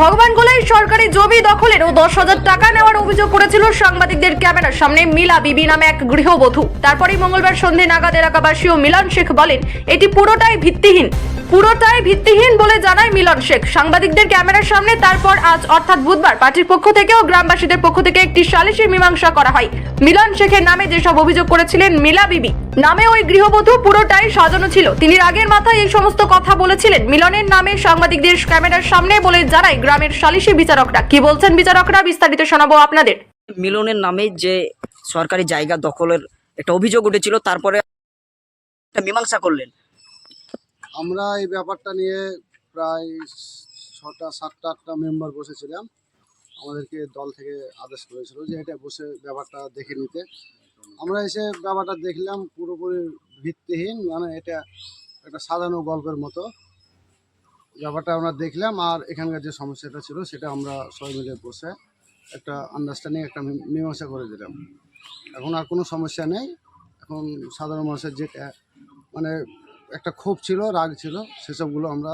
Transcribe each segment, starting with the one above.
ভগবানগোলায় সরকারি জমি দখলের ও দশ হাজার টাকা নেওয়ার অভিযোগ করেছিল সাংবাদিকদের ক্যামেরার সামনে মিলা বিবি নামে এক গৃহবধূ। তারপরেই মঙ্গলবার সন্ধে নাগাদ এলাকাবাসী ও মিলন শেখ বলেন, এটি পুরোটাই ভিত্তিহীন। পুরোটাই ভিত্তিহীন বলে জানায় মিলন শেখ। সাংবাদিকদের ক্যামেরার সামনে তারপর আজ, অর্থাৎ বুধবার, পার্টির পক্ষ থেকে ও গ্রামবাসীদের পক্ষ থেকে একটি সালিশি মীমাংসা করা হয়। মিলন শেখের নামে যেসব অভিযোগ করেছিলেন মিলা বিবি, নামে ওই গৃহবধূ পুরোটাই সাজানো ছিল। তিনি রাগের মাথায় এই সমস্ত কথা বলেছিলেন। মিলনের নামে সাংবাদিকদের ক্যামেরার সামনে বলে জানায় গ্রামের সালিশি বিচারকরা। কি বলছেন বিচারকরা? বিস্তারিত শোনাবো আপনাদের। মিলনের নামে যে সরকারি জায়গা দখলের একটা অভিযোগ উঠেছিল, তারপরে একটা মীমাংসা করলেন। আমরা এই ব্যাপারটা নিয়ে প্রায় ছটা, সাতটা, আটটা মেম্বার বসেছিলাম। আমাদেরকে দল থেকে আদেশ করেছিল যে এটা বসে ব্যাপারটা দেখে নিতে। আমরা এসে ব্যাপারটা দেখলাম, পুরোপুরি ভিত্তিহীন মানে এটা একটা সাজানো গল্পের মতো। ব্যাপারটা আমরা দেখলাম, আর এখানকার যে সমস্যাটা ছিল, সেটা আমরা সবাই মিলে বসে একটা আন্ডারস্ট্যান্ডিং একটা মীমাংসা করে দিলাম। এখন আর কোনো সমস্যা নেই। এখন সাধারণ মানুষের যেটা মানে একটা ক্ষোভ ছিল রাগ ছিল সেসবগুলো আমরা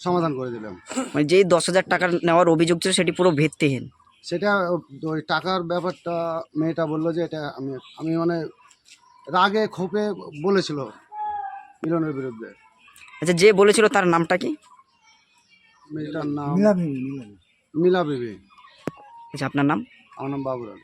সমাধান করে দিলাম। মানে যেই দশ হাজার টাকা নেওয়ার অভিযোগ ছিল সেটি পুরো ভিত্তিহীন? সেটা ওই টাকার ব্যাপারটা মেয়েটা বলল যে এটা আমি আমি মানে রাগে ক্ষোভে বলেছিল মিলনের বিরুদ্ধে। আচ্ছা যে বলেছিল তার নামটা কি? মেয়েটার নাম মিলা বিবি আচ্ছা আপনার নাম? আমার নাম বাবুরাল।